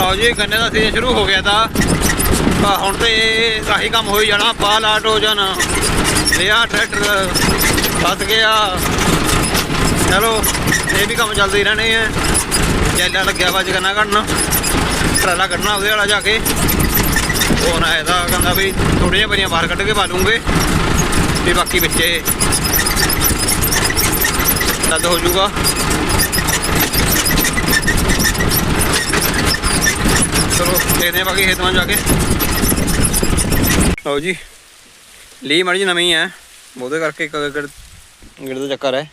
ਆਓ ਜੀ, ਗੰਨੇ ਦਾ ਸੀਜ਼ਨ ਸ਼ੁਰੂ ਹੋ ਗਿਆ ਤਾਂ। ਆ ਹੁਣ ਤੇ ਆਹੀ ਕੰਮ ਹੋਈ ਜਾਣਾ ਪਾਲ ਆਟੋ ਜਨ ਲਿਆ ਟਰੈਕਟਰ ਫਸ ਗਿਆ। ਚਲੋ, ਇਹ ਵੀ ਕੰਮ ਚੱਲਦੇ ਹੀ ਰਹਿਣੇ ਆ। ਜੈਲਾ ਲੱਗਿਆ ਵਾ ਜਗਨਾ ਕੱਢਣਾ। ਟਰਾਲਾ ਕੱਢਣਾ ਉਹਦੇ ਵਾਲਾ ਜਾ ਕੇ। ਉਹ ਨਾ ਇਹਦਾ ਕਹਿੰਦਾ ਵੀ ਥੋੜੀਆਂ ਬਰੀਆਂ ਬਾਹਰ ਕੱਢ ਕੇ ਪਾ ਲੂੰਗੇ ਤੇ ਬਾਕੀ ਵਿੱਚੇ। ਲੱਦ ਹੋ ਜਾਊਗਾ। ਚਲੋ ਦੇਖਦੇ ਬਾਕੀ ਖੇਤਾਂ ਜਾ ਕੇ। ਲਓ ਜੀ ਲੀ ਮੜੀ ਨਵੀਂ ਹੈ, ਉਹਦੇ ਕਰਕੇ ਇੱਕ ਗਿੜ ਗਿੜ ਦਾ ਚੱਕਰ ਹੈ।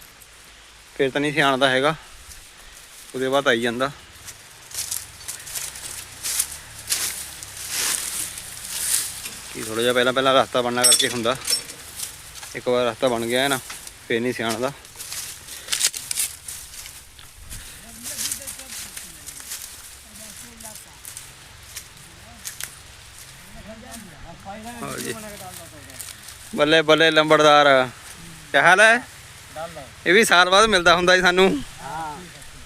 ਫਿਰ ਤਾਂ ਨਹੀਂ ਸਿਆਣਦਾ ਹੈਗਾ, ਉਹਦੇ ਬਾਅਦ ਆਈ ਜਾਂਦਾ। ਕੀ ਥੋੜਾ ਜਿਹਾ ਪਹਿਲਾਂ ਪਹਿਲਾਂ ਰਸਤਾ ਬਣਨਾ ਕਰਕੇ ਹੁੰਦਾ। ਇੱਕ ਵਾਰ ਰਸਤਾ ਬਣ ਗਿਆ ਹੈ ਨਾ, ਫਿਰ ਨਹੀਂ ਸਿਆਣਦਾ ਹਾਂ ਜੀ ਬੱਲੇ ਬੱਲੇ ਲੰਬੜਦਾਰ। ਕੀ ਹਾਲ ਹੈ? ਇਹ ਵੀ ਸਾਲ ਬਾਅਦ ਮਿਲਦਾ ਹੁੰਦਾ ਜੀ ਸਾਨੂੰ। ਹਾਂ।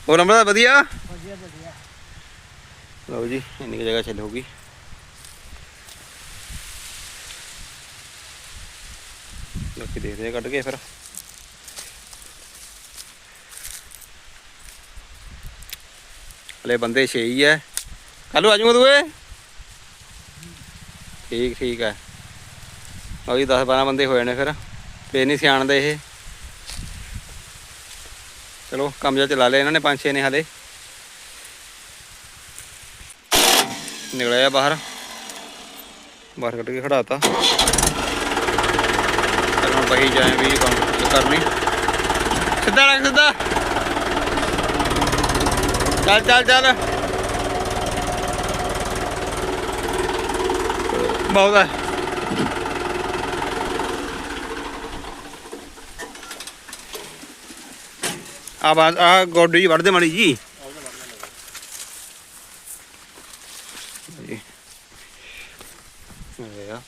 ਹੋਰ ਲੰਬੜਦਾਰ ਵਧੀਆ? ਵਧੀਆ ਵਧੀਆ। ਲਓ ਜੀ ਇੰਨੀ ਜਗ੍ਹਾ ਚੱਲੂਗੀ ਲੋਕੀ ਦੇਖਦੇ ਆ ਕੱਢ ਕੇ ਫਿਰ। ਹਲੇ ਬੰਦੇ ਛੇ ਹੀ ਐ ਕੱਲੂ ਆ ਜਾਊਗਾ ਤੂੰ ਏ ਠੀਕ ਠੀਕ ਹੈ। ਲਓ ਜੀ 10 12 ਬੰਦੇ ਹੋ ਜਾਣੇ ਫਿਰ। ਫੇਰ ਨਹੀਂ ਸਿਆਣਦੇ ਇਹ। ਚਲੋ, ਕੰਮ ਜਿਹਾ ਚਲਾ ਲਿਆ ਇਹਨਾਂ ਨੇ ਪੰਜ ਛੇ ਨੇ ਹਾਲੇ। ਨਿਕਲਿਆ ਬਾਹਰ। ਬਾਹਰ ਕੱਢ ਕੇ ਖੜਾਤਾ। ਫਿਰ ਹੁਣ ਬਹੀ ਜਾਏ ਵੀ ਕੰਮ ਕਰਨੀ ਸਿੱਧਾ ਰੱਖ, ਸਿੱਧਾ। ਚੱਲ ਚੱਲ ਚੱਲ। ਬਹੁਤ ਹੈ ਆ ਆ ਗੋਡੀ ਵੜਦੇ ਮੜੀ ਜੀ। ਜੀ ਆ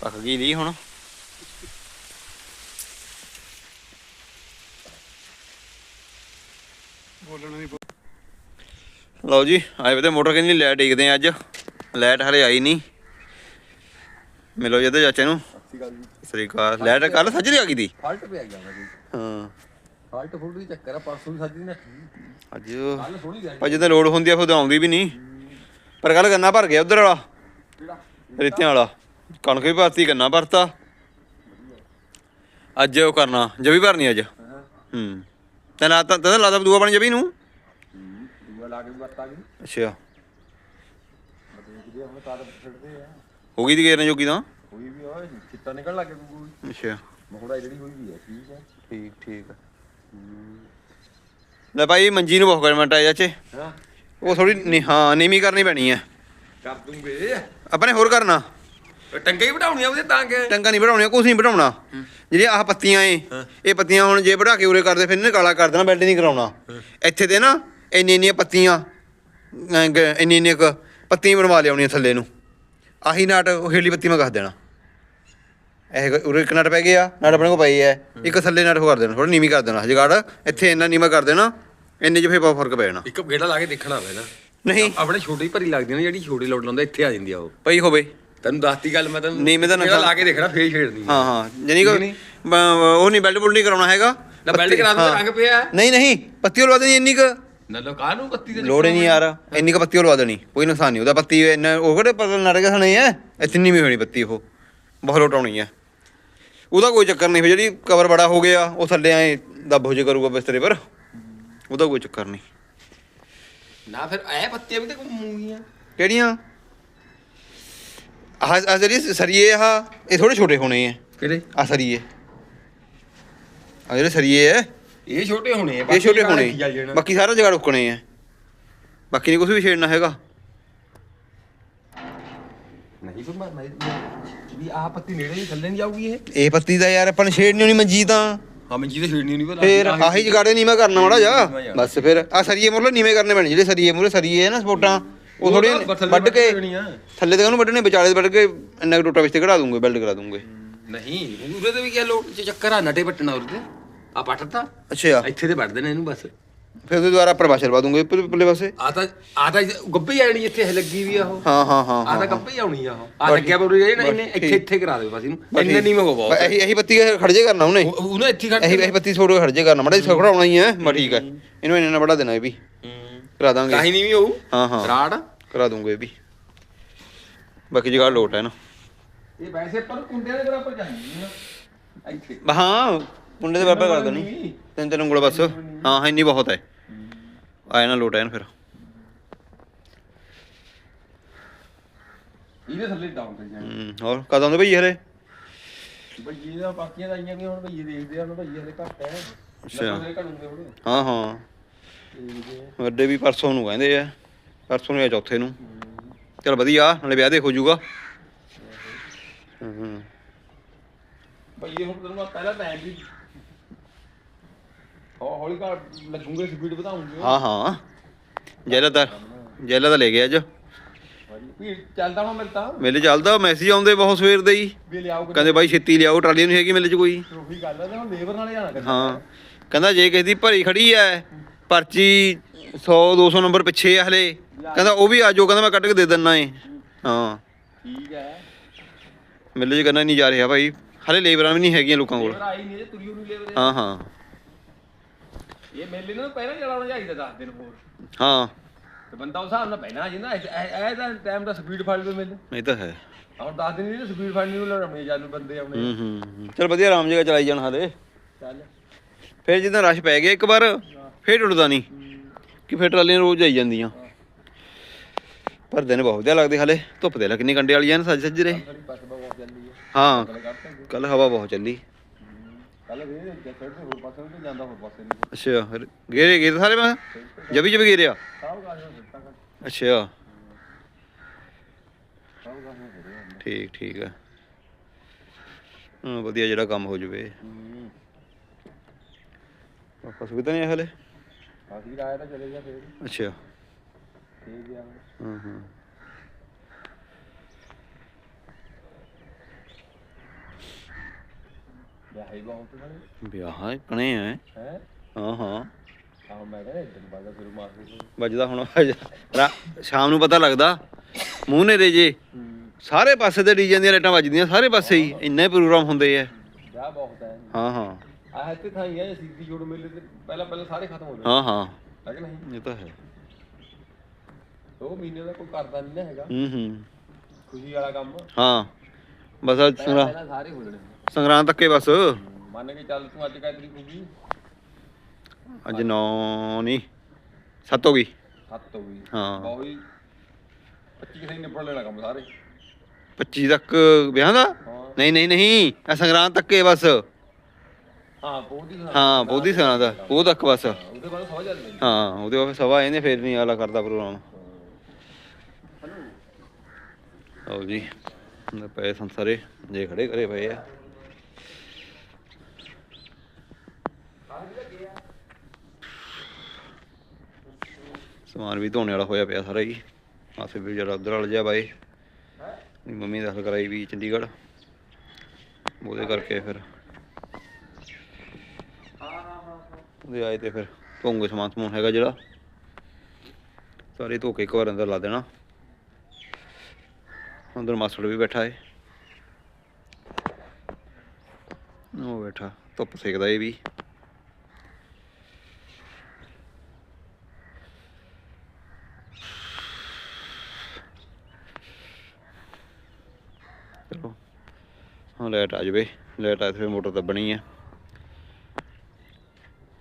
ਪੱਕ ਗਈ ਦੀ ਹੁਣ। ਬੋਲਣਾ ਨਹੀਂ ਲਓ ਜੀ ਆਏ ਵੇ ਤੇ ਮੋਟਰ ਕਹਿੰਦੀ ਲਾਈਟ ਡੀਕਦੇ ਆ ਅੱਜ। ਲਾਈਟ ਹਲੇ ਆਈ ਨਹੀਂ। ਮਿਲੋ ਜਦੇ ਚਾਚੇ ਨੂੰ। ਸਤਿ ਸ੍ਰੀ ਅਕਾਲ ਲਾਈਟ ਕੱਲ ਸੱਜਰੀ ਆ ਗਈ ਦੀ ਫਾਲਟ ਪਿਆ ਗਿਆ ਫਾਲਟ ਫੁਲਟ ਦੀ ਚੱਕਰ ਆ ਪਰਸੋਂ ਵੀ ਸਾਡੀ ਨੇ। ਅੱਜ ਕੱਲ ਥੋੜੀ ਗਿਆ ਅੱਜ ਤਾਂ ਲੋਡ ਹੁੰਦੀ ਆ ਫਿਰ ਤਾਂ ਆਉਂਦੀ ਵੀ ਨਹੀਂ। ਪਰ ਕੱਲ ਗੰਨਾ ਭਰ ਗਿਆ ਉਧਰ ਵਾਲਾ। ਕਿਹੜਾ? ਰੇਤਿਆਂ ਵਾਲਾ। ਕਣਕ ਵੀ ਭਰਤੀ ਗੰਨਾ ਭਰਤਾ। ਅੱਜ ਉਹ ਕਰਨਾ ਜਵੀ ਭਰਨੀ ਅੱਜ। ਹੂੰ। ਤੇ ਲਾਤਾ ਤੇ ਲਾਤਾ ਦੂਆ ਬਣ ਜਵੀ ਨੂੰ? ਦੂਆ ਲਾ ਕੇ ਵੀ ਵਰਤਾ ਗਈ ਅੱਛਾ ਹੋ ਗਈ ਦੀ ਗੇਰਨ ਜੋਗੀ ਤਾਂ? ਕੋਈ ਵੀ ਓਏ ਚਿੱਟਾ ਨਿਕਲ ਲੱਗੇ ਕੋਈ ਅੱਛਾ। ਮੋਹੜਾ ਜਿਹੜੀ ਹੋਈ ਵੀ ਹੈ ਠੀਕ ਹੈ ਠੀਕ ਠੀਕ। ਲੈ ਭਾਈ ਮੰਜੀ ਨੂੰ ਬਹੁਤ ਗਰਮੈਂਟ ਆ ਚਾਚੇ। ਹਾਂ। ਉਹ ਥੋੜੀ ਹਾਂ ਨੀਵੀਂ ਕਰਨੀ ਪੈਣੀ ਹੈ ਕਰ ਦੂੰਗੇ। ਆਪਣੇ ਹੋਰ ਕਰਨਾ। ਟੰਗੇ ਹੀ ਵਧਾਉਣੀਆਂ ਉਹਦੇ ਤਾਂ ਕਿ। ਟੰਗਾ ਨਹੀਂ ਵਧਾਉਣੀਆਂ ਕੁਛ ਨਹੀਂ ਵਧਾਉਣਾ ਜਿਹੜੀਆਂ ਆਹ ਪੱਤੀਆਂ ਏ ਇਹ ਪੱਤੀਆਂ ਹੁਣ ਜੇ ਵਧਾ ਕੇ ਉਰੇ ਕਰਦੇ ਫਿਰ ਇਹਨੇ ਕਾਲਾ ਕਰ ਦੇਣਾ ਬੈਲਡ ਨਹੀਂ ਕਰਾਉਣਾ। ਇੱਥੇ ਤੇ ਨਾ ਇੰਨੀ ਇੰਨੀਆਂ ਪੱਤੀਆਂ ਇੰਨੀ ਇੰਨੀਆਂ ਕੁ ਪੱਤੀਆਂ ਬਣਵਾ ਲਿਆਉਣੀਆਂ ਥੱਲੇ ਨੂੰ। ਆਹੀ ਨਾਟ ਉਹ ਹੇਲੀ ਪੱਤੀ ਮੈਂ ਕੱਸ ਦੇਣਾ। ਇਹ ਕ- ਉਰੇ ਇੱਕ ਨਟ ਪੈ ਗਿਆ ਨਟ ਆਪਣੇ ਕੋਲ ਪਈ ਹੈ। ਇੱਕ ਥੱਲੇ ਨਟ ਕਰ ਦੇਣਾ ਥੋੜਾ ਨੀਵੀਂ ਕਰ ਦੇਣਾ। ਜਗਾੜ ਇੱਥੇ ਇੰਨਾ ਨੀਵਾਂ ਕਰ ਦੇਣਾ ਇੰਨੇ 'ਚ ਫੇਰ ਬਹੁਤ ਫ਼ਰਕ ਪੈ ਜਾਣਾ। ਇੱਕ ਗੇੜਾ ਲਾ ਕੇ ਦੇਖਣਾ ਪੈਣਾ ਨਹੀਂ। ਆਪਣੇ ਛੋਟੀ ਭਰੀ ਲੱਗਦੀ ਨਾ ਜਿਹੜੀ ਛੋਟੀ ਲੋਟ ਲਾਉਂਦਾ ਇੱਥੇ ਆ ਜਾਂਦੀ ਆ ਉਹ। ਪਈ ਹੋਵੇ। ਤੈਨੂੰ ਦੱਸਤੀ ਗੱਲ ਮੈਂ ਤੈਨੂੰ ਨਹੀਂ, ਮੈਂ ਤਾਂ ਲਾ ਕੇ ਦੇਖਣਾ ਫੇਰ ਛੇੜਨੀ ਹਾਂ ਹਾਂ। ਜਾਨੀ ਕਿ। ਬ- ਉਹ ਨਹੀਂ ਬੈਲਟ ਬੁਲਟ ਨਹੀਂ ਕਰਾਉਣਾ ਹੈਗਾ। ਨਾ ਬੈਲਟ ਕਰਾ ਹਾਂ। ਰੰਗ ਪਿਆ। ਨਹੀਂ ਨਹੀਂ ਪੱਤੀ ਲਵਾ ਦੇਣੀ ਇੰਨੀ ਕੁ। ਨਾ ਲੋ ਕਾਹਨੂੰ ਪੱਤੀ ਦੇ ਲੋੜ ਨਹੀਂ ਯਾਰ। ਇੰਨੀ ਕੁ ਪੱਤੀ ਲਵਾ ਦੇਣੀ ਕੋਈ ਨੁਕਸਾਨ ਨਹੀਂ। ਉਹਦਾ ਪੱਤੀ ਇੰਨਾ ਉਹ ਕਿਹੜੇ ਪਤਲ ਨਰਗੇ ਸਣੇ ਹੈ ਇਤਨੀ ਵੀ ਹੋਣੀ ਪੱਤੀ ਉਹ। ਬਹੁਤ ਲੋਟ ਆਉਣੀ ਹੈ ਉਹਦਾ ਕੋਈ ਚੱਕਰ ਨਹੀਂ ਫਿਰ ਜਿਹੜੀ ਕਵਰ ਬੜਾ ਹੋ ਗਿਆ ਉਹ ਥੱਲੇ ਐ ਦੱਬ ਹੋ ਜੇ ਕਰੂਗਾ ਬਿਸਤਰੇ ਪਰ ਉਹਦਾ ਕੋਈ ਚੱਕਰ ਨਹੀਂ। ਨਾ ਫਿਰ ਐ ਪੱਤੀਆਂ ਵੀ ਤੇ ਘੁੰਮੂਗੀਆਂ ਕਿਹੜੀਆਂ? ਆਹ ਆਹ ਜਿਹੜੀ ਸਰੀਏ ਆ ਇਹ ਥੋੜੇ ਛੋਟੇ ਹੋਣੇ ਆ ਕਿਹੜੇ? ਆ ਸਰੀਏ। ਆ ਜਿਹੜੇ ਸਰੀਏ ਆ ਇਹ ਛੋਟੇ ਹੋਣੇ ਆ ਇਹ ਛੋਟੇ ਹੋਣੇ। ਬਾਕੀ ਸਾਰਾ ਜਗ੍ਹਾ ਰੁਕਣੇ ਆ ਬਾਕੀ ਨਹੀਂ ਕੁਝ ਵੀ ਛੇੜਨਾ ਹੈਗਾ। ਨਹੀਂ ਫਿਰ ਮੈਂ- ਵੀ ਆਹ ਪੱਤੀ ਨੇੜੇ ਹੀ ਥੱਲੇ ਨਹੀਂ ਜਾਊਗੀ ਇਹ? ਇਹ ਪੱਤੀ ਦਾ ਯਾਰ ਆਪਾਂ ਨੂੰ ਛੇੜਨੀ ਹੋਣੀ ਮੰਜੀ ਤਾਂ। ਹਾਂ ਮੈਂ ਜਿਹਦੇ ਛੇੜਨੀ ਨਹੀਂ ਪਤਾ ਫੇਰ ਆਹੀ ਜਗਾੜੇ ਨੀਵੇਂ ਕਰਨਾ ਮਾੜਾ ਜਾ। ਬਸ ਫਿਰ ਆ ਸਰੀਏ ਮੁਰਲੇ ਨੀਵੇਂ ਕਰਨੇ ਪੈਣੇ ਜਿਹੜੇ ਸਰੀਏ ਮੁਰੇ ਸਰੀਏ ਆ ਨਾ ਸਪੋਰਟਾਂ ਉਹ ਥੋੜੇ ਵੱਢ ਕੇ ਥੱਲੇ ਤੇ ਉਹਨੂੰ ਵੱਢਣੇ ਵਿਚਾਲੇ ਤੇ ਵੱਢ ਕੇ ਇੰਨਾ ਟੋਟਾ ਵਿੱਚ ਤੇ ਕਢਾ ਦੂੰਗੇ ਬਿਲਡ ਕਰਾ ਦੂੰਗੇ। ਨਹੀਂ ਉਹਦੇ ਤੇ ਵੀ ਕੀ ਲੋਟ ਚ ਚੱਕਰ ਆ ਨਟੇ ਪੱਟਣਾ ਉਹਦੇ ਤੇ। ਆ ਪੱਟਤਾ ਅੱਛਾ। ਇੱਥੇ ਤੇ ਵੱਢ ਦੇਣਾ ਇਹਨੂੰ ਬਸ। ਫਿਰ ਉਹਦੇ ਦੁਆਰਾ ਪ੍ਰਵਾਸ਼ਰ ਪਾ ਦੂੰਗੇ ਉੱਪਰਲੇ ਪਾਸੇ। ਆ ਤਾਂ ਆ ਤਾਂ ਗੱਬੇ ਆਣੀ ਇੱਥੇ ਲੱਗੀ ਵੀ ਆ ਉਹ। ਹਾਂ ਹਾਂ ਹਾਂ ਆ ਤਾਂ ਗੱਬੇ ਹੀ। ਆਉਣੀ ਆ ਉਹ। ਆ ਲੱਗਿਆ ਇਹ ਨਾ ਇਹਨੇ ਇੱਥੇ ਇੱਥੇ ਕਰਾ ਦੇ ਬਸ ਇਹਨੂੰ। ਇੰਨੇ ਨਹੀਂ ਮੰਗੋ ਬਹੁਤ। ਇਹੀ ਇਹੀ ਬੱਤੀ ਖੜ ਜੇ ਕਰਨਾ ਉਹਨੇ। ਉਹ- ਉਹਨੇ ਇੱਥੇ ਖੜ ਇਹੀ ਇਹੀ ਬੱਤੀ ਛੋੜ ਕੇ ਖੜ ਜੇ ਕਰਨਾ। ਮੜਾ ਜਿਹਾ ਖੜਾਉਣਾ ਹੀ ਹੈ ਮੈਂ ਠੀਕ ਹੈ ਇਹਨੂੰ ਇੰਨਾ ਬੜਾ ਦੇਣਾ ਇਹ ਵੀ। ਕਰਾ ਦਾਂਗੇ। ਕਾਹੀ ਨਹੀਂ ਵੀ ਹੋਊ। ਹਾਂ ਹਾਂ। ਰਾੜ। ਕਰਾ ਦੂੰਗੇ ਇਹ ਵੀ। ਬਾਕੀ ਜਗ੍ਹਾ ਲੋਟ ਹੈ ਨਾ। ਇਹ ਵੈਸੇ ਪਰ ਕੁੰਡਿਆਂ ਦੇ ਬਰਾਬਰ ਜਾਂਦੀ ਨਾ ਇੱਥੇ। ਹਾਂ ਕੁੰਡੇ ਦੇ ਬਰਾਬਰ ਕਰ ਦੇਣੀ ਤਿੰਨ ਤਿੰਨ ਉਂਗਲ ਬਸ। ਹਾਂ ਹਾਂ ਇੰਨੀ ਬਹੁਤ ਹੈ ਆਇਆ ਨਾ ਲੋਟ ਨਾ ਫਿਰ। ਇਹਦੇ ਥੱਲੇ ਡਾਊਨ ਕਰ ਜਾਣੀ। ਹੂੰ, ਹੋਰ ਕਦੋਂ ਦੇ ਭਈ ਹਲੇ? ਭਈਏ ਦਾ ਬਾਕੀਆਂ ਦਾ ਆਈਆਂ ਵੀ ਹੁਣ ਭਈਏ ਦੇਖਦੇ ਆ ਹੁਣ ਭਈਏ ਹਲੇ ਘੱਟ ਹੈ ਅੱਛਾ। ਹਾਂ ਹਾਂ। ਵੱਡੇ ਵੀ ਪਰਸੋਂ ਨੂੰ ਕਹਿੰਦੇ ਆ ਪਰਸੋਂ ਨੂੰ ਜਾਂ ਚੌਥੇ ਨੂੰ। ਚਲ ਵਧੀਆ ਨਾਲੇ ਵਿਆਹ ਦੇ ਹੋ ਜਾਊਗਾ ਹੂੰ ਭਈਏ ਹੁਣ ਤੈਨੂੰ ਪਹਿਲਾਂ ਟਾਈਮ ਵੀ ਹੌ- ਹੌਲੀ ਘਾ ਲੱਗੂਗੇ ਸਪੀਡ ਵਧਾਉਂਗੇ ਹਾਂ ਹਾਂ। ਜੈਲਾ ਦਾ ਜੈਲਾ ਦਾ ਲੈ ਗਿਆ ਅੱਜ ਵੀ ਚੱਲਦਾ ਹੁਣ ਮਿਲਦਾ ਮੇਲੇ ਚੱਲਦਾ ਮੈਸੇਜ ਆਉਂਦੇ ਬਹੁਤ ਸਵੇਰ ਦੇ ਹੀ। ਵੀ ਲਿਆਓ ਕਹਿੰਦੇ ਬਾਈ ਛੇਤੀ ਲਿਆਓ ਟਰਾਲੀ ਨਹੀਂ ਹੈਗੀ ਮੇਲੇ 'ਚ ਕੋਈ। ਉਹੀ ਗੱਲ ਹੈ ਤੇ ਹੁਣ ਲੇਬਰ ਨਾਲ ਜਾਣਾ ਕਰਨਾ ਹਾਂ। ਕਹਿੰਦਾ ਜੇ ਕਿਸੇ ਦੀ ਭਰੀ ਖੜੀ ਐ ਪਰਚੀ 100 200 ਨੰਬਰ ਪਿੱਛੇ ਆ ਹਲੇ। ਕਹਿੰਦਾ ਉਹ ਵੀ ਆ ਜਾਓ ਕਹਿੰਦਾ ਮੈਂ ਕੱਢ ਕੇ ਦੇ ਦਿੰਨਾ ਏ। ਹਾਂ। ਠੀਕ ਹੈ ਮੇਲੇ 'ਚ ਕਰਨਾ ਨਹੀਂ ਜਾ ਰਿਹਾ ਭਾਈ। ਹਲੇ ਲੇਬਰਾਂ ਵੀ ਨਹੀਂ ਹੈਗੀਆਂ ਲੋਕਾਂ ਕੋਲ। ਲੇਬਰ ਆਈ ਨਹੀਂ ਜੇ ਤੁਰੀ ਉਹਨੂੰ ਲੇਬਰ ਹਾਂ ਹਾਂ। ਇਹ ਮੇਲੇ ਨੂੰ ਪਹਿਲਾਂ ਚਲਾਉਣਾ ਚਾਹੀਦਾ 10 ਦਿਨ ਹੋਰ। ਹਾਂ। ਤੇ ਬੰਦਾ ਉਸ ਹਿਸਾਬ ਨਾਲ ਪਹਿਲਾਂ ਜਾਂਦਾ ਇਹ ਤਾਂ ਟਾਈਮ ਦਾ ਸਪੀਡ ਫੜ ਲਵੇ ਮੇਲੇ ਇਹ ਤਾਂ ਹੈ। ਹੁਣ 10 ਦਿਨ ਨਹੀਂ ਸਪੀਡ ਫੜਨੀ ਨੂੰ ਲੜਾਉਣੇ ਜਾਨੂੰ ਬੰਦੇ ਆਉਣੇ ਹੂੰ ਹੂੰ ਚਲ ਵਧੀਆ ਆਰਾਮ ਜਗ੍ਹਾ ਚਲਾਈ ਜਾਣ ਹਲੇ। ਚੱਲ। ਫਿਰ ਜਦੋਂ ਰਸ਼ ਪੈ ਗਿਆ ਇੱਕ ਵਾਰ ਫੇਰ ਟੁੱਟਦਾ ਨਹੀਂ। ਕਿ ਫੇਰ ਟਰਾਲੀਆਂ ਰੋਜ਼ ਆਈ ਜਾਂਦੀਆਂ। ਪਰ ਦਿਨ ਬਹੁਤ ਵਧੀਆ ਲੱਗਦੇ ਹਲੇ। ਧੁੱਪ ਦੇ ਲਾ ਕਿੰਨੀ ਕੰਡੇ ਵਾਲੀਆਂ ਨੇ ਸੱਜ ਸੱਜ ਰਹੇ ਹੈ। ਕੱਲ ਹਵਾ ਬਹੁਤ ਚੱਲੀ। ਕੱਲ ਵੇ ਜੇ ਛੱਡ ਤੇ ਹੋਰ ਪਾਸੇ ਨੂੰ ਤੇ ਜਾਂਦਾ ਹੋਰ ਪਾਸੇ ਨੂੰ ਅੱਛਾ ਫਿਰ ਗੇਰੇ ਗੇਰੇ ਸਾਰੇ ਮੈਂ? ਜਬੀ ਜਬੀ ਗੇਰਿਆ ਸਭ ਗਾਹ ਨੂੰ ਦਿੱਤਾ ਕਰ ਅੱਛਾ। ਸਭ ਗਾਹ ਨੂੰ ਹੋ ਰਿਹਾ ਠੀਕ ਠੀਕ ਹਾਂ ਵਧੀਆ ਜਿਹੜਾ ਕੰਮ ਹੋ ਜਵੇ। ਨਹੀਂ ਹੈ ਹਲੇ? ਅਸੀਂ ਆਇਆ ਤਾਂ ਚਲੇ ਗਿਆ ਫੇਰ। ਅੱਛਾ। ਠੀਕ ਗਿਆ ਹਾਂ ਹਾਂ। ਵਿਆਹ ਹੀ ਬਹੁਤ ਬਣੇ ਵਿਆਹ ਹੈ ਕਣੇ ਹੈ? ਹੈ ਹਾਂ। ਆਹ ਮੈਂ ਕਹਿੰਦਾ ਇਦਾਂ ਬਾਗਾ ਫਿਰ ਮਾਰ ਕੇ। ਵੱਜਦਾ ਹੁਣ ਰਾ- ਸ਼ਾਮ ਨੂੰ ਪਤਾ ਲੱਗਦਾ। ਮੂੰਹ ਨੇਰੇ ਜੇ। ਸਾਰੇ ਪਾਸੇ ਤੇ ਡੀਜੇ ਦੀਆਂ ਲਾਈਟਾਂ ਵੱਜਦੀਆਂ ਸਾਰੇ ਪਾਸੇ ਹੀ। ਇੰਨੇ ਪ੍ਰੋਗਰਾਮ ਹੁੰਦੇ ਆ ਵਿਆਹ ਬਹੁਤ ਹੈ ਹਾਂ ਹਾਂ। ਆਹ ਇੱਥੇ ਥਾਂ ਹੀ ਹੈ ਸਿੱਧੀ ਜੋੜ ਮੇਲੇ ਤੇ ਪਹਿਲਾਂ ਪਹਿਲਾਂ ਸਾਰੇ ਖਤਮ ਹੋ ਗਏ ਹਾਂ ਹਾਂ। ਹੈ ਕਿ ਨਹੀਂ? ਇਹ ਤਾਂ ਹੈ। ਦੋ ਮਹੀਨੇ ਦਾ ਕੋਈ ਕਰਦਾ ਨਹੀਂ ਨਾ ਹੈਗਾ। ਹੂੰ ਹੂੰ। ਖੁਸ਼ੀ ਵਾਲਾ ਕੰਮ। ਹਾਂ। ਬਸ ਅੱਜ ਪਹਿਲਾਂ ਸੰਗਰਾਂ ਪਹਿਲਾਂ ਸਾਰੇ ਹੋ ਜਾਣੇ। ਸੰਗਰਾਂ ਤੱਕੇ ਬਸ। ਮੰਨ ਕੇ ਚੱਲ ਤੂੰ ਅੱਜ ਕਾਇ ਤਰੀਕ ਹੋਗੀ ਅੱਜ 9 ਨਹੀਂ 7 ਹੋ ਗਈ। ਸੱਤ ਹੋ ਗਈ। ਹਾਂ। ਬਹੁਤ ਹੀ 25 ਕਿਸੇ ਨਿਬੜ ਲੈਣਾ ਕੰਮ ਸਾਰੇ। 25 ਤੱਕ ਵਿਆਹ ਦਾ? ਹਾਂ। ਨਹੀਂ ਨਹੀਂ ਨਹੀਂ ਆ ਸੰਗਰਾਂ ਤੱਕੇ ਬਸ। ਹਾਂ ਹੀ ਹਾਂ ਬੋਧੀ ਸੰਗਰਾਂ ਦਾ ਉਹ ਤੱਕ ਬਸ। ਉਹਦੇ ਬਾਅਦ ਸੌ ਜਾਂਦੇ। ਹਾਂ ਉਹਦੇ ਬਾਅਦ ਸਵਾ ਇਹਨੇ ਫੇਰ ਨਹੀਂ ਆਲਾ ਕਰਦਾ ਪ੍ਰੋਗਰਾਮ। ਆਓ ਜੀ ਨਾ ਪਏ ਸੰਸਾਰੇ ਜੇ ਖੜੇ ਕਰੇ ਪਏ ਆ। ਸਮਾਨ ਵੀ ਧੋਣੇ ਵਾਲਾ ਹੋਇਆ ਪਿਆ ਸਾਰਾ ਜੀ। ਆਸੇ ਵੀ ਜਰਾ ਉਧਰ ਵਾਲ ਜਾ ਬਾਏ ਮੇਰੀ ਮੰਮੀ ਦਾਖਲ ਕਰਾਈ ਵੀ ਚੰਡੀਗੜ੍ਹ। ਉਹਦੇ ਕਰਕੇ ਫਿਰ। ਉਹਦੇ ਆਏ ਤੇ ਫਿਰ ਧੋਂਗੇ ਸਮਾਨ ਸਮੂਨ ਹੈਗਾ ਜਿਹੜਾ। ਸਾਰੇ ਧੋ ਕੇ ਇੱਕ ਵਾਰ ਅੰਦਰ ਲਾ ਦੇਣਾ। ਅੰਦਰ ਮਾਸਟਰ ਵੀ ਬੈਠਾ ਏ। ਉਹ ਬੈਠਾ, ਧੁੱਪ ਸੇਕਦਾ ਇਹ ਵੀ ਚਲੋ ਹਾਂ ਲਾਈਟ ਆ ਜਾਵੇ। ਲਾਈਟ ਆਏ ਫਿਰ ਮੋਟਰ ਦੱਬਣੀ ਹੈ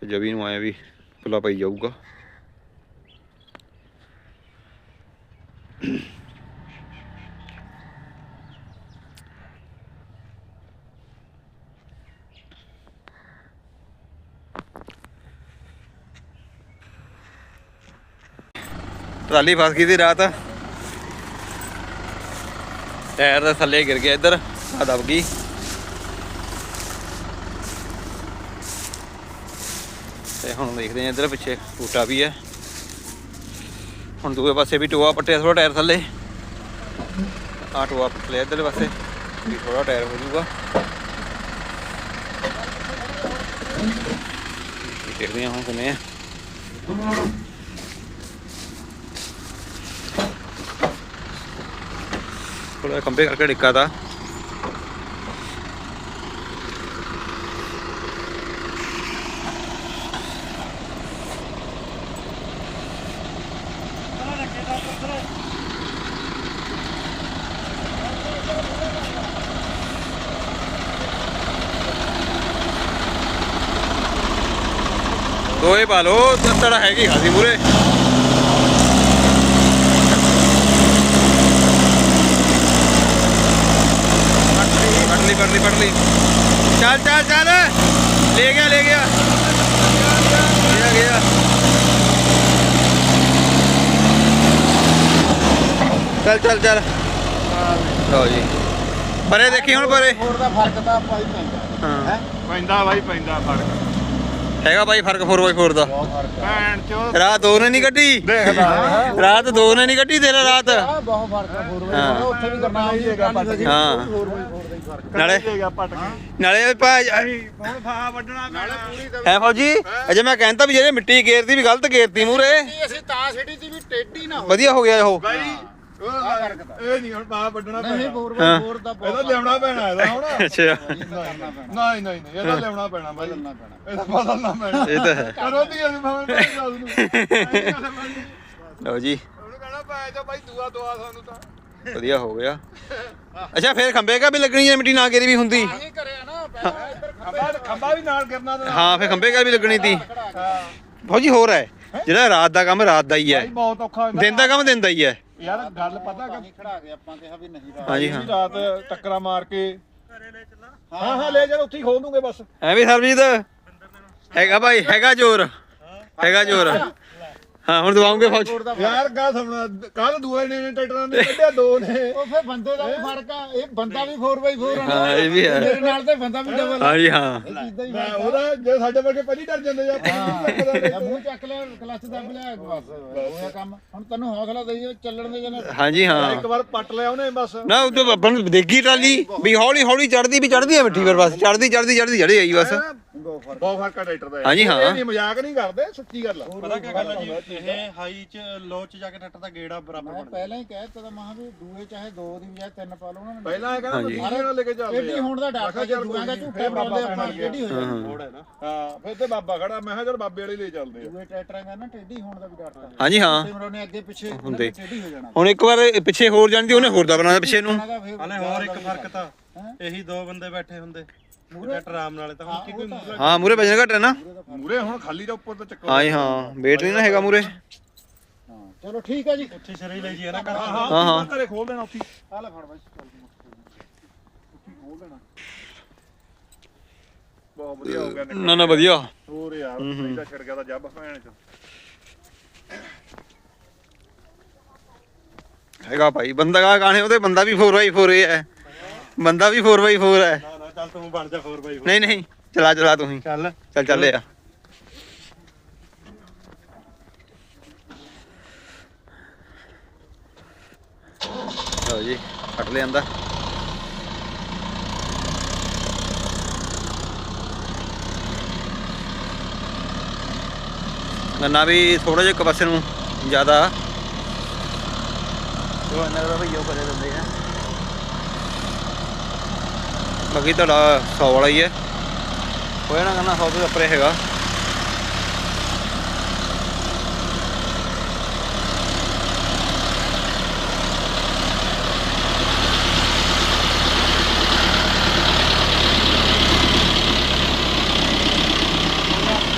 ਤੇ ਜਵੀ ਨੂੰ ਆਇਆ ਵੀ ਪੁਲਾ ਪਈ ਜਾਊਗਾ। ਟਰਾਲੀ ਫਸ ਗਈ ਸੀ ਰਾਤ। ਟਾਇਰ ਦਾ ਥੱਲੇ ਗਿਰ ਗਿਆ ਇੱਧਰ। ਆ ਦਬ ਗਈ। ਤੇ ਹੁਣ ਦੇਖਦੇ ਆ ਇੱਧਰ ਪਿੱਛੇ ਟੂਟਾ ਵੀ ਹੈ। ਹੁਣ ਦੂਏ ਪਾਸੇ ਵੀ ਟੋਆ ਪੱਟਿਆ ਥੋੜਾ ਟਾਇਰ ਥੱਲੇ। ਆ ਟੋਆ ਪੱਟ ਲਿਆ ਇੱਧਰਲੇ ਪਾਸੇ, ਵੀ ਥੋੜਾ ਟਾਇਰ ਹੋ ਜਾਊਗਾ। ਦੇਖਦੇ ਹਾਂ ਹੁਣ ਕਿਵੇਂ ਆ ਥੋੜਾ ਕੰਬੇ ਕਰਕੇ ਡਿੱਕਾ ਦਾ ਦੋਏ ਪਾ ਲੋ ਤੜਾ ਹੈਗੀ ਖਾਸੀ ਮੂਰੇ। ਪੜ ਲਈ ਪੜ ਲਈ ਪੜ ਲਈ ਚੱਲ ਚੱਲ ਚੱਲ। ਲੈ ਗਿਆ ਲੈ ਗਿਆ। ਗਿਆ ਗਿਆ। ਚੱਲ ਚੱਲ ਚੱਲ। ਲਓ ਜੀ। ਪਰੇ ਦੇਖੀ ਹੁਣ ਪਰੇ। ਹੋਰ ਦਾ ਫ਼ਰਕ ਤਾਂ ਹੀ ਪੈਂਦਾ। ਹਾਂ? ਪੈਂਦਾ ਬਾਈ ਪੈਂਦਾ ਫ਼ਰਕ। ਹੈਗਾ ਬਾਈ ਫ਼ਰਕ 4x4 ਦਾ ਬਹੁਤ ਫ਼ਰਕ ਭੈਣ ਚੋ। ਰਾਤ ਦੋ ਨੇ ਨਹੀਂ ਕੱਢੀ। ਦੇਖਦਾ। ਰਾਤ ਦੋ ਨੇ ਨਹੀਂ ਕੱਢੀ ਤੇਰਾ ਰਾਤ। ਬਹੁਤ ਫ਼ਰਕ ਆ ਹੋਰ ਹਾਂ। ਉੱਥੇ ਵੀ ਕਰਨਾ ਹੀ ਹੈਗਾ ਪੱਟ ਦਾ ਹੀ। ਫ਼ਰਕ ਨਾਲੇ ਹੈਗਾ ਪੱਟ ਕੇ ਨਾਲੇ ਭਾਈ ਹੁਣ ਫਾ ਵੱਢਣਾ ਨਾਲੇ ਪੂਰੀ ਹੈ ਫੌਜੀ ਅਜੇ ਮੈਂ ਕਹਿੰਦਾ ਵੀ ਜਿਹੜੇ ਮਿੱਟੀ ਗੇਰਦੀ ਵੀ ਗਲਤ ਗੇਰਤੀ ਮੂਰੇ ਅਸੀਂ ਤਾਂ ਸਿਟੀ ਦੀ ਵੀ ਟੇਢੀ ਨਾ ਹੋਵੇ ਵਧੀਆ ਹੋ ਗਿਆ ਉਹ। ਬਾਈ ਇਹ ਨਹੀਂ ਹੁਣ ਪਾ ਵੱਢਣਾ ਨਹੀਂ ਹੋਰ ਹਾਂ। ਹੋਰ ਦਾ ਇਹਦਾ ਲਿਆਉਣਾ ਪੈਣਾ ਇਹਦਾ ਹੁਣ। ਅੱਛਾ। ਕਰਨਾ ਪੈਣਾ ਨਹੀਂ ਨਹੀਂ ਨਹੀਂ ਇਹਦਾ ਲਿਆਉਣਾ ਪੈਣਾ ਬਾਈ। ਬਦਲਣਾ ਪੈਣਾ। ਇਹਦਾ ਬਦਲਣਾ ਪੈਣਾ। ਇਹ ਤਾਂ ਹੈ। ਕਰੋ ਦੀ ਅਸੀਂ ਮਾਂ ਨੂੰ ਗੱਲ ਨੂੰ ਲਓ ਜੀ। ਉਹਨੂੰ ਕਹਣਾ ਪੈ ਜਾ ਬਾਈ ਦੁਆ ਦੁਆ ਸਾਨੂੰ ਤਾਂ। ਵਧੀਆ ਹੋ ਗਿਆ। ਅੱਛਾ ਫੇਰ ਖੰਬੇ ਕਾ ਵੀ ਲੱਗਣੀ ਜੇ ਮਿੱਟੀ ਨਾ ਗੇਰੀ ਵੀ ਹੁੰਦੀ। ਇਹ ਕਰਿਆ ਨਾ ਪਹਿਲਾਂ ਇੱਧਰ ਖੰਭਾ ਖੰਭਾ ਵੀ ਨਾਲ ਕਰਨਾ ਤੇ ਹਾਂ ਫੇਰ ਖੰਬੇ ਕਾ ਵੀ ਲੱਗਣੀ ਤੀ। ਫੌਜੀ ਹੋਰ ਹੈ। ਜਿਹੜਾ ਰਾਤ ਦਾ ਕੰਮ ਰਾਤ ਦਾ ਹੀ ਹੈ। ਬਾਈ ਬਹੁਤ ਔਖਾ ਹੁੰਦਾ। ਦਿਨ ਦਾ ਕੰਮ ਦਿਨ ਦਾ ਹੀ ਹੈ। ਯਾਰ ਗੱਲ ਪਤਾ ਕਿ ਖੜਾ ਕੇ ਆਪਾਂ ਕਿਹਾ ਵੀ ਨਹੀਂ ਰਾਤ ਹਾਂਜੀ ਹਾਂ। ਰਾਤ ਟੱਕਰਾਂ ਮਾਰ ਕੇ ਹਾਂ ਹਾਂ ਲੈ ਜਾ ਉੱਥੇ ਹੀ ਖੋਲ ਦੂੰਗੇ ਬਸ। ਐ ਵੀ ਸਰਬਜੀਤ? ਹੈਗਾ ਭਾਈ ਹੈਗਾ ਜ਼ੋਰ। ਹੈਗਾ ਜ਼ੋਰ। ਹਾਂ ਹੁਣ ਦਵਾਉਂਗੇ ਫੌਜ ਯਾਰ ਗਾ ਸਮਣਾ ਕੱਲ ਦੂਏ ਨੇ ਟਰੈਕਟਰਾਂ ਨੇ ਕੱਢਿਆ ਦੋ ਨੇ। ਉਹ ਫੇ ਬੰਦੇ ਦਾ ਵੀ ਫ਼ਰਕ ਆ ਇਹ ਬੰਦਾ ਵੀ 4x4 ਆ ਹਾਂ ਇਹ ਵੀ ਹੈ। ਮੇਰੇ ਨਾਲ ਤੇ ਬੰਦਾ ਵੀ ਡਬਲ ਹਾਂਜੀ ਹਾਂ ਚੀਜ਼ਾਂ ਹੀ ਮੈਂ ਆ। ਉਹਦਾ ਜੇ ਸਾਡੇ ਵਰਗੇ ਪਹਿਲੀ ਡਰ ਜਾਂਦੇ ਆ ਜਾਂ ਮੂੰਹ ਚੱਕ ਲਿਆ ਕਲੱਚ ਦੱਬ ਲਿਆ ਬਸ ਹੋਇਆ ਕੰਮ। ਹੁਣ ਤੈਨੂੰ ਹੌਸਲਾ ਦੇਈਏ ਚੱਲਣ ਦੇ ਜਨਾ। ਹਾਂਜੀ ਹਾਂ। ਇੱਕ ਵਾਰ ਪੱਟ ਲਿਆ ਉਹਨੇ ਬਸ। ਨਾ ਉਹ ਤੋਂ ਬੱਬਨ ਦੇਖੀ ਟਰਾਲੀ ਵੀ ਹੌਲੀ ਹੌਲੀ ਚੜਦੀ ਵੀ ਚੜਦੀ ਹੈ ਮਿੱਠੀ ਪਰ ਬਸ। ਚੜਦੀ ਚੜਦੀ ਚੜਦੀ ਚੜੀ ਆਈ ਬਸ। ਬਹੁਤ ਫ਼ਰਕ ਆ ਟਰੈਕਟਰ ਦਾ। ਹਾਂਜੀ, ਹਾਂ। ਇਹ ਨਹੀਂ ਮਜ਼ਾਕ ਨਹੀਂ ਕਰਦੇ ਸੱਚੀ ਗੱਲ ਆ। ਪਤਾ ਕੀ ਗੱਲ ਹੈ ਜੀ ਇਹ ਹਾਈ ਚ ਲੋ ਚ ਜਾ ਕੇ ਟੱਟ ਦਾ ਗੇੜਾ ਬਰਾਬਰ ਮੈਂ ਪਹਿਲਾਂ ਹੀ ਕਹਿ ਦਿੱਤਾ ਤਾਂ ਮਹਾਂ ਵੀ ਦੂਏ ਚਾਹੇ ਦੋ ਦੀ ਬਜਾਏ ਤਿੰਨ ਪਾ ਲਓ ਉਹਨਾਂ ਨੇ। ਪਹਿਲਾਂ ਇਹ ਕਹਿੰਦਾ। ਮਸ਼ੀਨ ਨਾਲ ਲੈ ਕੇ ਚੱਲਦੇ ਟੇਢੀ ਹੋਣ ਦਾ ਡਰ ਜੇ ਦੂਆਂ ਦਾ ਝੂਠੇ ਬੋਲਦੇ ਆਪਾਂ ਟੇਢੀ ਹੋ। ਜਾਣੀ ਮੋੜ ਹੈ ਨਾ। ਹਾਂ ਫਿਰ ਤੇ ਬਾਬਾ ਖੜਾ ਮੈਂ ਕਿਹਾ ਚਲ ਬਾਬੇ ਵਾਲੇ ਲੈ ਚੱਲਦੇ ਆ। ਦੂਏ ਟਰੈਕਟਰਾਂ ਦਾ ਨਾ ਟੇਢੀ ਹੋਣ ਦਾ ਵੀ ਡਰ ਤਾਂ। ਹਾਂਜੀ ਹਾਂ। ਸਿਮਰੋ ਨੇ ਅੱਗੇ ਪਿੱਛੇ ਹੁੰਦੇ। ਟੇਢੀ ਹੋ ਜਾਣਾ। ਹੁਣ ਇੱਕ ਵਾਰ ਇਹ ਪਿੱਛੇ ਹੋਰ ਜਾਂਦੀ ਉਹਨੇ ਹੋਰ ਦਾ ਬਣਾਉਣਾ ਪਿੱਛੇ ਨੂੰ। ਉਹਨਾਂ ਦਾ ਫਿਰ ਹਲੇ ਹੋਰ ਇੱਕ ਫ਼ਰਕ ਤਾਂ ਇਹੀ ਦੋ ਬੰਦੇ ਬੈਠੇ ਹੁੰਦੇ ਟਰੈਕਟਰ ਆਰਾਮ ਨਾਲੇ ਤਾਂ ਹੁਣ ਕੀ ਕੋਈ ਮੂਹਰੇ ਹਾਂ। ਮੂਰੇ ਵਜਨ ਘਟ ਹੈ ਨਾ। ਮੂਰੇ ਹੁਣ ਖਾਲੀ ਦਾ ਉੱਪਰ ਤੋਂ ਚੱਕੋ ਹਾਂ ਜੀ ਹਾਂ ਵੇਟ ਨਹੀਂ ਨਾ ਹੈਗਾ ਮੂਰੇ ਹਾਂ ਚਲੋ ਠੀਕ ਹੈ ਜੀ। ਉੱਥੇ ਸਿਰੇ ਹੀ ਲੈ ਜੀ ਨਾ ਕਰ ਹਾਂ ਹਾਂ, ਹਾਂ। ਘਰੇ ਖੋਲ ਦੇਣਾ ਉੱਥੇ ਆ ਲੈ ਫੜ ਬਾਈ ਚੱਲ ਤੂੰ ਉੱਥੇ ਖੋਲ ਦੇਣਾ। ਬਹੁਤ ਵਧੀਆ ਹੋ ਗਿਆ ਨਾ ਨਾ ਵਧੀਆ। ਹੋਰ ਯਾਰ ਪਹਿਲਾਂ ਛੜ ਗਿਆ ਤਾਂ ਜੱਬ ਭੈਣ ਚ। ਹੈਗਾ ਭਾਈ ਬੰਦਾ ਕਾ ਗਾਣੇ ਉਹਦੇ ਬੰਦਾ ਵੀ 4x4 ਹੀ ਹੈ। ਬੰਦਾ ਵੀ 4x4 ਹੈ। ਨਾ ਨਾ ਚੱਲ ਤੂੰ ਬਣ ਜਾ 4x4 ਨਹੀਂ ਨਹੀਂ ਚਲਾ ਚਲਾ ਤੂੰ ਹੀ। ਚੱਲ। ਚੱਲ ਚੱਲੇ ਆ ਲਓ ਜੀ ਕੱਟ ਲਿਆਂਦਾ। ਗੰਨਾ ਵੀ ਥੋੜਾ ਜਿਹਾ ਇੱਕ ਪਾਸੇ ਨੂੰ ਜ਼ਿਆਦਾ। ਉਹ ਇਹਨਾਂ ਦਾ ਭਈਓ ਕਰੇ ਦਿੰਦੇ ਆ। ਬਾਕੀ ਤੁਹਾਡਾ 100 ਵਾਲਾ ਹੀ ਹੈ ਹੋਇਆ ਨਾ ਕਰਨਾ 100 ਤੋਂ ਉੱਪਰ ਹੈਗਾ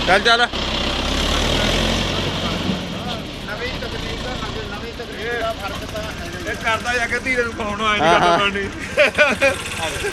ਚੱਲ ਚੱਲ ਨਵੀਂ ਤਕਨੀਕ ਦਾ ਨਵੀਂ ਤਕਨੀਕ ਦਾ ਫ਼ਰਕ ਤਾਂ ਹੈਗਾ ਹੀ ਆ। ਇਹ ਕਰਦਾ ਜਾ ਕੇ ਧੀਰੇ ਨੂੰ ਪਾਉਣ ਆਇਆ ਹਾਂ, ਹਾਂ। ਨਹੀਂ